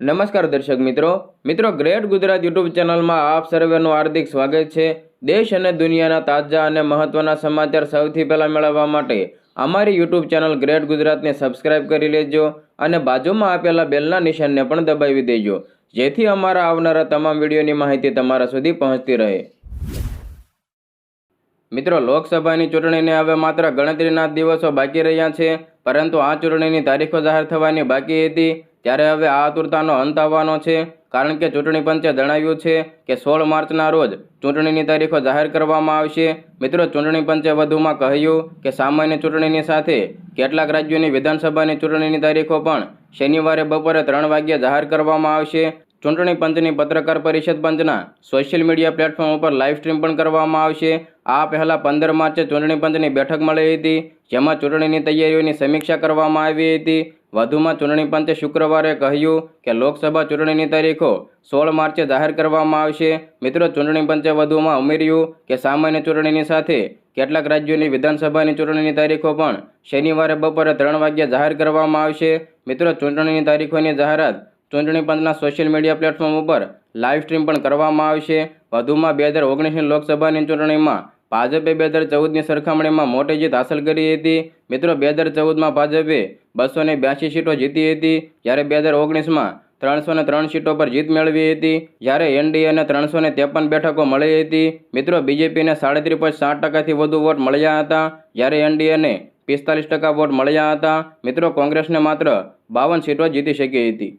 નમસ્કાર દર્શક મિત્રો. મિત્રો, ગ્રેટ ગુજરાત યુટ્યુબ ચેનલમાં આપ સર્વેનું હાર્દિક સ્વાગત છે. દેશ અને દુનિયાના તાજા અને મહત્વના સમાચાર સૌથી પહેલાં મેળવવા માટે અમારી યુટ્યુબ ચેનલ ગ્રેટ ગુજરાતને સબસ્ક્રાઇબ કરી લેજો અને બાજુમાં આપેલા બેલના નિશાનને પણ દબાવી દેજો. જેથી અમારા આવનારા તમામ વિડીયોની માહિતી તમારા સુધી પહોંચતી રહે. મિત્રો, લોકસભાની ચૂંટણીને હવે માત્ર ગણતરીના દિવસો બાકી રહ્યા છે, પરંતુ આ ચૂંટણીની તારીખો જાહેર થવાની બાકી હતી. ત્યારે હવે આ આતુરતાનો અંત આવવાનો છે, કારણ કે ચૂંટણી પંચે જણાવ્યું છે કે સોળ માર્ચના રોજ ચૂંટણીની તારીખો જાહેર કરવામાં આવશે. મિત્રો, ચૂંટણી પંચે વધુમાં કહ્યું કે સામાન્ય ચૂંટણીની સાથે કેટલાક રાજ્યોની વિધાનસભાની ચૂંટણીની તારીખો પણ શનિવારે બપોરે ત્રણ વાગ્યે જાહેર કરવામાં આવશે. ચૂંટણી પંચની પત્રકાર પરિષદ પંચના સોશિયલ મીડિયા પ્લેટફોર્મ ઉપર લાઈવ સ્ટ્રીમ પણ કરવામાં આવશે. આ પહેલાં પંદર માર્ચે ચૂંટણી પંચની બેઠક મળી હતી, જેમાં ચૂંટણીની તૈયારીઓની સમીક્ષા કરવામાં આવી હતી. વધુમાં ચૂંટણી પંચે શુક્રવારે કહ્યું કે લોકસભા ચૂંટણીની તારીખો સોળ માર્ચે જાહેર કરવામાં આવશે. મિત્રો, ચૂંટણી પંચે વધુમાં ઉમેર્યું કે સામાન્ય ચૂંટણીની સાથે કેટલાક રાજ્યોની વિધાનસભાની ચૂંટણીની તારીખો પણ શનિવારે બપોરે ત્રણ વાગ્યે જાહેર કરવામાં આવશે. મિત્રો, ચૂંટણીની તારીખોની જાહેરાત ચૂંટણી પંચના સોશિયલ મીડિયા પ્લેટફોર્મ ઉપર લાઈવ સ્ટ્રીમ પણ કરવામાં આવશે વધુમાં બે હજાર ઓગણીસની લોકસભાની ચૂંટણીમાં ભાજપે બે હજાર ચૌદની સરખામણીમાં મોટી જીત હાંસલ કરી હતી. મિત્રો, બે હજાર ચૌદમાં ભાજપે બસો ને બ્યાસી સીટો જીતી હતી. જ્યારે બે હજાર ઓગણીસમાં ત્રણસો ને ત્રણ સીટો પર જીત મેળવી હતી. જ્યારે એનડીએને ત્રણસો ને ત્રેપન બેઠકો મળી હતી. મિત્રો, બીજેપીને સાડત્રીસ પોઈન્ટ સાત ટકાથી વધુ વોટ મળ્યા હતા. જ્યારે એનડીએને પિસ્તાલીસ ટકા વોટ મળ્યા હતા. મિત્રો, કોંગ્રેસને માત્ર બાવન સીટો જીતી શકી હતી.